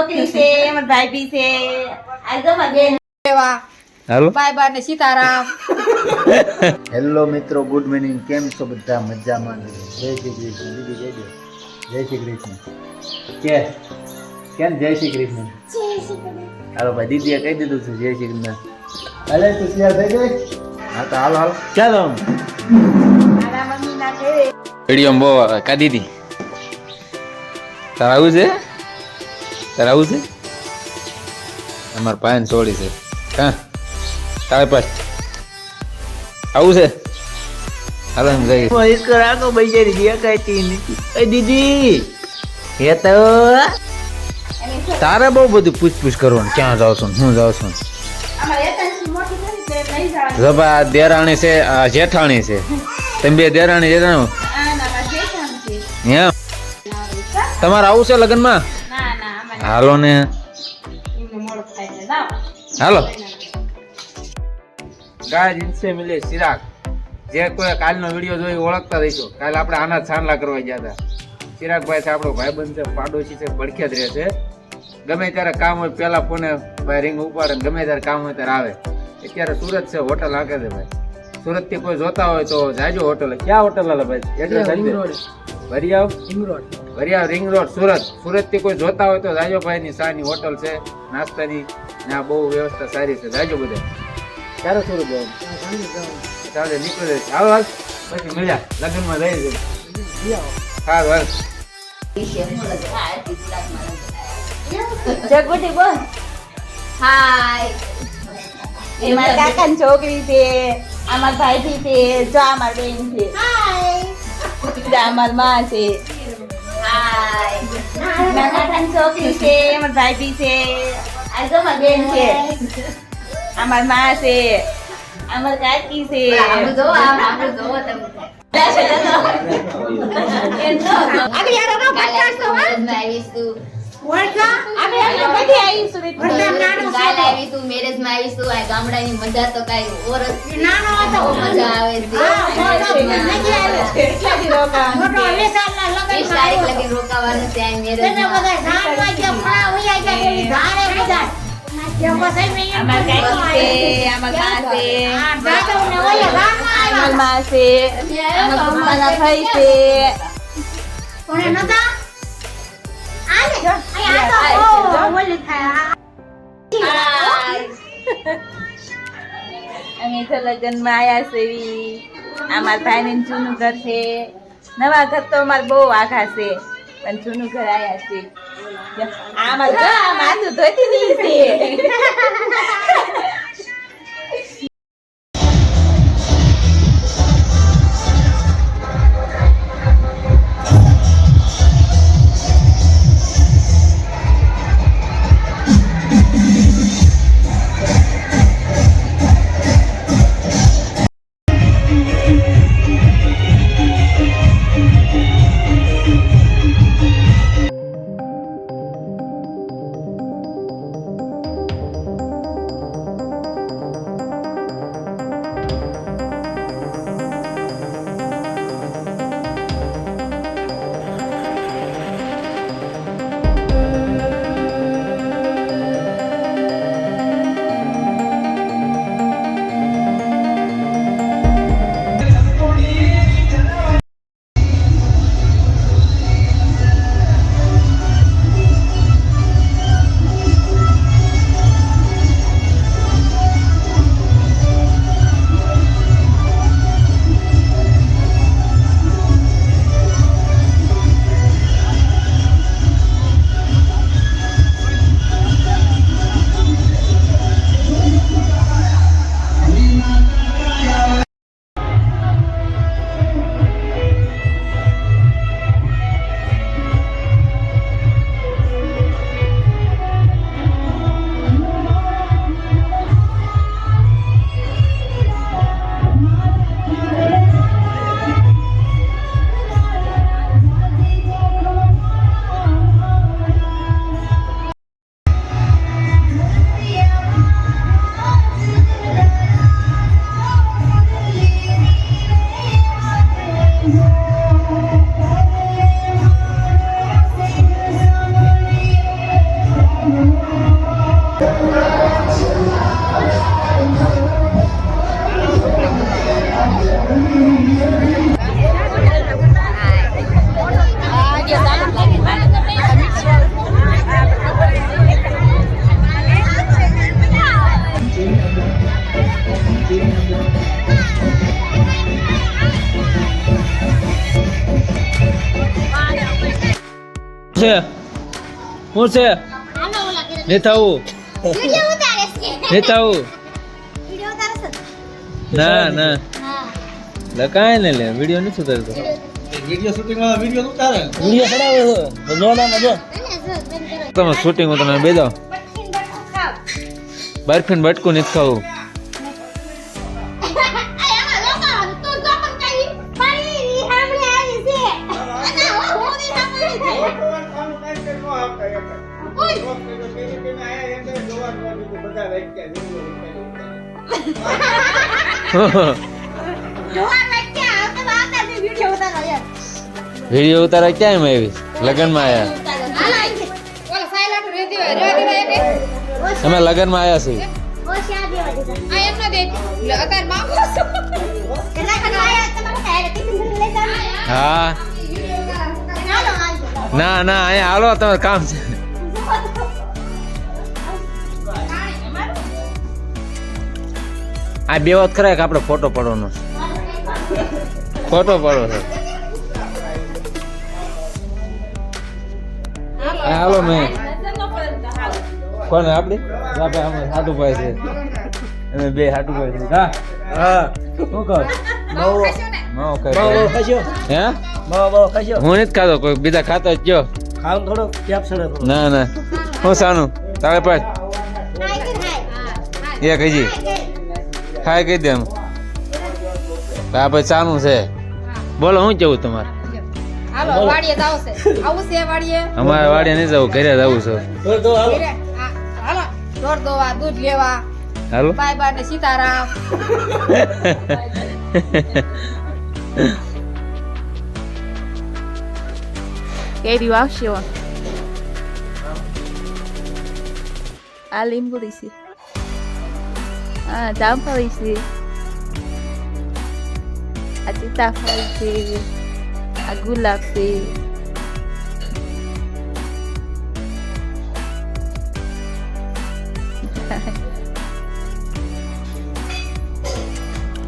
છોકરી છે મારા ભાભી છે. આ જો મારી બેન હાલો. બાય બાય ને સીતારામ. હેલો મિત્રો ગુડ મોર્નિંગ. કેમ છો બધા? મજામાં? જય શ્રી કૃષ્ણ. દીદી જય દે જય શ્રી કૃષ્ણ. કે? કેમ? જય શ્રી કૃષ્ણ. હાલો ભાઈ દીદીએ કહી દીધું છે જય શ્રી કૃષ્ણ. અરે તું તૈયાર થઈ ગઈ? હા તો હાલો હાલો. ચાલો. વીડિયો બહુ કા દીદી? તારે આવું છે? તારે છે? અમાર પાયન સોળી છે. હા. તારે પાસ આવું છે? હાલો જઈ મહેશ બૈજારી જે કાઈ એ દીદી હે તો? તારે બહુ બધું પૂછપૂછ કરવાનું. ક્યાં જાવ છો હું જાવ છું જબા દેરાણી છે જેઠાણી છે. તમે બે દેરાણી જેઠાણી હે? તમારે આવું છે લગ્નમાં? હાલો ને. હાલો. ગાય ઇનસે મિલે ચિરાગ. જે કોઈ કાલનો વીડિયો જોઈ ઓળખતા રહીશો. કાલ આપણે આના છાનલા કરવા ગયા હતા. ચિરાગભાઈ છે આપણો ભાઈબંધ છે પાડોશી છે પડખે જ રહે છે. ગમે ત્યારે કામ હોય પેલા ફોને ભાઈ રિંગ ઉપાડે ગમે ત્યારે કામ હોય ત્યારે આવે. અત્યારે સુરત છે હોટલ હાકે છે ભાઈ. સુરતથી કોઈ જોતા હોય તો જાજો હોટલ. ક્યાં હોટલ હાલે ભાઈ? એડ્રેસ આપી રિંગ રોડ. ભરિયાવ રિંગ રોડ સુરત. સુરતથી કોઈ જોતા હોય તો રાજોભાઈની ભાઈ ની સાની હોટલ છે નાસ્તાની. ને આ બહુ વ્યવસ્થા સારી છે. રાજો બધા. ક્યારે સુરત જવાનું ચાલે નીકળે. આવો હાલ. પછી મળ્યા. લગ્નમાં રહી છે સારું હાલ. જગુટી બોલ. હાય. એ મારા કાકાની છોકરી છે આ મારા ભાઈજી છે જો આ મારી બેન છે. જો આ મારી માં છે કાકાની છોકરી છે અમાર ભાઈજી છે આ જો મારી બેન છે આ મારી માં છે આ મારી કાકી છે આપણે આપણે બધી આવીશું રીત ગામડાની મજા તો કઈ ઓર જ છે. બહુ મજા આવે છે. કેટલા દી રોકાવાનું છે? વીસ તારીખ લગી રોકાવાનું છે આ મેરેજમાં. અમાર કાકી છે અમાર બા છે. અમારમાં છે અમાર પપ્પાના ભાઈ છે. અમે તો લગ્નમાં આયા છે અમાર ભાઈને જૂનું ઘર છે. નવા ઘર તો અમાર બહુ આઘા છે. પણ જૂનું ઘર આયા છે. આમાં માથું ધોતી નહીં છે. છે. હું છે? નેતાઓ નેતાઓ ના ના. લકાય ને લે વીડિયો નથી ઉતારતો. તમે શૂટિંગ તમે બે બેજો બરફીન બટકું નથી ખાવું. વીડિયો ઉતારા ક્યાં આવી લગ્નમાં આવ્યા અમે લગ્નમાં આવ્યા છીએ. હા. ના ના, અહીંયા હાલો, તમારે કામ છે. આ બે વાત કરાય કે આપણે ફોટો પડવાનો છે. ફોટો પડો છે. હા, હાલો મેં. કોણ આપડી આપણે આમાં હાટુ ભાઈ છે. અમે બે હાટુ ભાઈ છે. હા. હા. શું કહો? માવો. ખાજો હે? હું નથી ખાતો કોઈ બીજા ખાતો જ કયો ના ના. હું સાનું? તારે પાસ એક હજી. ખાઈ કહી દે એમ. આ પછી સાનું છે. બોલો શું કેવું તમારે? હાલો વાડીએ જાવ છે આવું છે વાડીએ? અમારે વાડીએ નહીં જવું ઘરે જવું છે. આ, હાલો. ઢોર દોવા દૂધ લેવા. હાલો. બાય બાય ને સીતારામ. કેરી વાવશે આ લીંબુડી છે હા જામફળી છે આ સીતાફળ છે આ ગુલાબ છે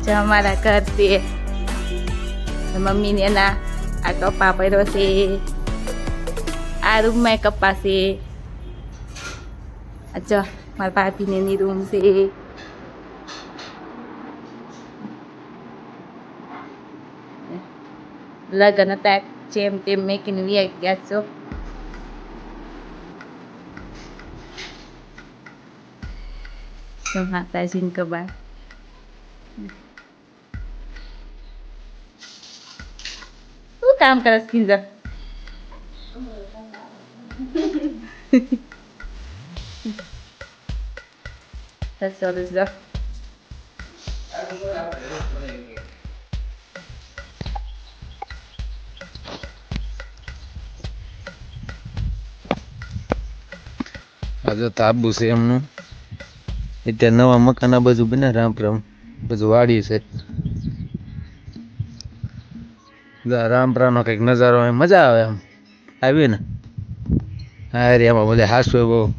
જો અમારા ઘર છે મમ્મીને એના આ કપા પડ્યો છે આ રૂમમાં કપા છે આ જો મારા ભાભીને એની રૂમ છે લગ્ન હતા, જેમ તેમ મેકીને વ્યાઈ ગયા છો. માતાજીને કબાર શું કામ કરસ કિંજર this જો આ જો તાબુ છે એમનું. અત્યારે નવા મકાન આ બાજુ બને રામ રામ. બધું વાડી છે. રામપરાનો કંઈક નજારો મજા આવે આમ. આવી ને. હા એમાં બધા હાસવે બહુ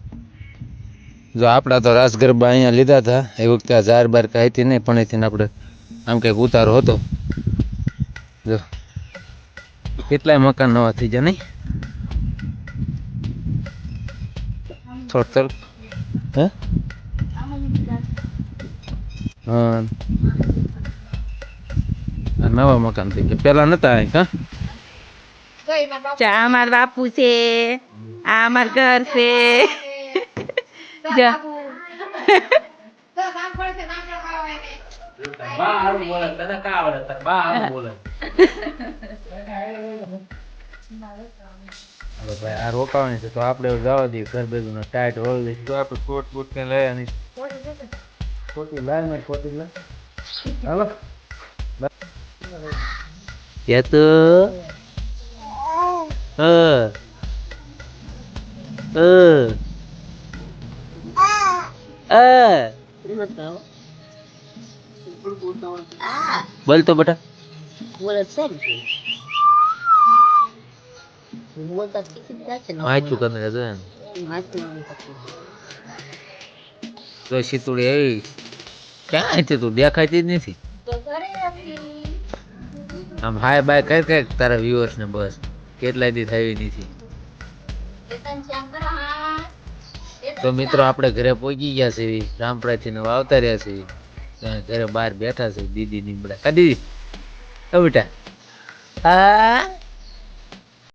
જો આપણા તો રાસ ગરબા અહીંયા લીધા હતા. એ વખતે ઝાર બાર કાંઈ હતી નહીં, પણ એથી આપણે આમ કંઈક ઉતારો હતો. જો. કેટલાય મકાન નવા થઈ ગયા નહીં? થોડ થોડ હે. હા નવા મકાન થઈ ગયા. પેલા નતા બાપુ ચા અમાર બાપુ છે. આ અમાર ઘર છે. બા બોલે તને કા આવડે બા બોલે. હવે ભાઈ આ રોકાવાની છે તો આપણે જવા દઈએ ઘર ભેગું ટાઈટ હોલ દઈએ તો આપણે કોટ બૂટ ને લઈ આની. ખોટી લાય મેં ખોટી લાય હાલો. અ અ અ. બોલ તો બેટા. બોલે છે? ને બોલતા શીખી ગયા છે વાંચું કરે છે. તો શીતુડી એવી ક્યાં છે તું દેખાતી જ નથી. આમ હાય બાય કઈ કઈ તારા વ્યુઅર્સ ને બસ કેટલાય દી થઈ નથી તો મિત્રો આપણે ઘરે પહોંચી ગયા છે રામપરાથી થી આવતા રહ્યા છે ઘરે બહાર બેઠા છે દીદી નીમડા દીદી બેટા હા